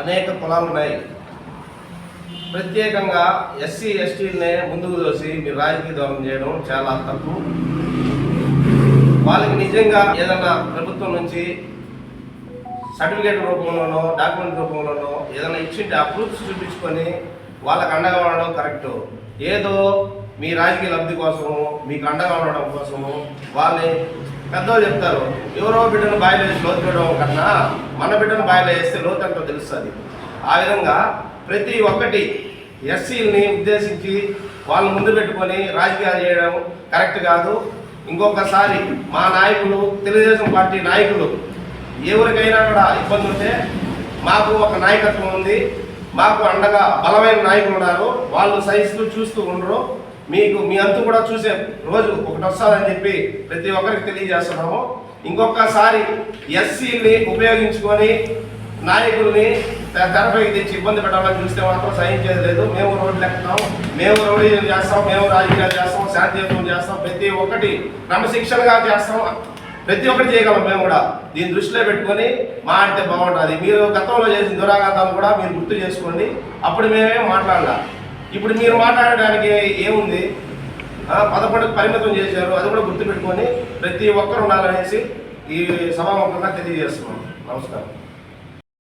అనేక కులాలు ఉన్నాయి. ప్రత్యేకంగా ఎస్సీ ఎస్టీలనే ముందుకు దోసి మీరు రాజకీయ దూరం చేయడం చాలా తప్పు. వాళ్ళకి నిజంగా ఏదైనా ప్రభుత్వం నుంచి సర్టిఫికేట్ రూపంలోనో డాక్యుమెంట్ రూపంలోనో ఏదైనా ఇచ్చింటే ఆ ప్రూఫ్స్ చూపించుకొని వాళ్ళకి అండగా ఉండడం కరెక్ట్. ఏదో మీ రాజకీయ లబ్ధి కోసము మీకు అండగా ఉండడం కోసము వాళ్ళని పెద్దవాళ్ళు చెప్తారు ఎవరో బిడ్డను బాయిలో వేసి లోతు పెట్టడం కన్నా మన బిడ్డను బాయిలో వేస్తే లోతు ఎంతో తెలుస్తుంది. ఆ విధంగా ప్రతి ఒక్కటి ఎస్సీలని ఉద్దేశించి వాళ్ళని ముందు పెట్టుకొని రాజకీయాలు చేయడం కరెక్ట్ కాదు. ఇంకొకసారి మా నాయకులు తెలుగుదేశం పార్టీ నాయకులు ఎవరికైనా కూడా ఇబ్బంది ఉంటే మాకు ఒక నాయకత్వం ఉంది. మాకు అండగా బలమైన నాయకులు ఉన్నారు. వాళ్ళు సహిస్తూ చూస్తూ ఉండరు. మీకు మీ అంతు కూడా చూసే రోజు ఒకటి వస్తుందని చెప్పి ప్రతి ఒక్కరికి తెలియజేస్తున్నాము. ఇంకొకసారి ఎస్సీని ఉపయోగించుకొని నాయకుల్ని తె- తెరపైకి తెచ్చి ఇబ్బంది పెట్టాలని చూస్తే మాత్రం సహించేది లేదు మేము రోడ్లు ఎక్కుతాం మేము రోడ్డు చేస్తాం మేము రాజకీయాలు చేస్తాం శాంతియుతం చేస్తాం ప్రతి ఒక్కటి క్రమశిక్షణగా చేస్తాం. ప్రతి ఒక్కటి చేయగలం మేము కూడా. దీన్ని దృష్టిలో పెట్టుకొని మాట్లాడితే బాగుంటుంది. మీరు గతంలో చేసిన దురాఘాతాలు కూడా మీరు గుర్తు చేసుకోండి. అప్పుడు మేమే మాట్లాడాలి. ఇప్పుడు మీరు మాట్లాడడానికి ఏముంది? ఆ, పరిమితం చేశారు. అది కూడా గుర్తుపెట్టుకొని ప్రతి ఒక్కరు ఉండాలనేసి ఈ సభాముఖంగా తెలియజేస్తున్నాం. నమస్కారం.